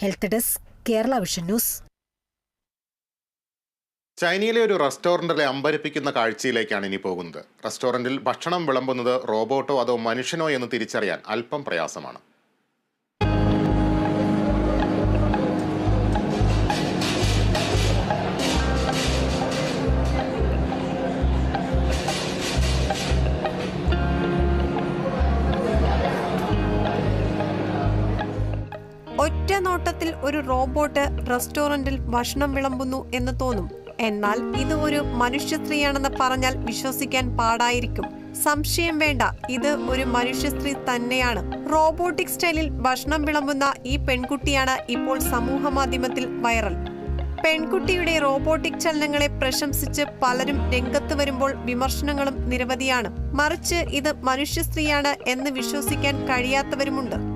Health desk Kerala vision news. ചൈനയിലെ ഒരു റെസ്റ്റോറന്റിലെ അമ്പരിപ്പിക്കുന്ന കാഴ്ചയിലേക്കാണ് ഇനി പോകുന്നത്. റെസ്റ്റോറന്റിൽ ഭക്ഷണം വിളമ്പുന്നത് റോബോട്ടോ അതോ മനുഷ്യനോ എന്ന് തിരിച്ചറിയാൻ അല്പം പ്രയാസമാണ്. ഒറ്റ നോട്ടത്തിൽ ഒരു റോബോട്ട് റെസ്റ്റോറന്റിൽ ഭക്ഷണം വിളമ്പുന്നു എന്ന് തോന്നും. എന്നാൽ ഇത് ഒരു മനുഷ്യ സ്ത്രീയാണെന്ന് പറഞ്ഞാൽ വിശ്വസിക്കാൻ പാടായിരിക്കും. സംശയം വേണ്ട ഇത് ഒരു മനുഷ്യ സ്ത്രീ തന്നെയാണ്. റോബോട്ടിക് സ്റ്റൈലിൽ ഭക്ഷണം വിളമ്പുന്ന ഈ പെൺകുട്ടിയാണ് ഇപ്പോൾ സമൂഹ മാധ്യമത്തിൽ വൈറൽ. പെൺകുട്ടിയുടെ റോബോട്ടിക് ചലനങ്ങളെ പ്രശംസിച്ച് പലരും രംഗത്ത് വരുമ്പോൾ വിമർശനങ്ങളും നിരവധിയാണ്. മറിച്ച് ഇത് മനുഷ്യ സ്ത്രീയാണ് എന്ന് വിശ്വസിക്കാൻ കഴിയാത്തവരുമുണ്ട്.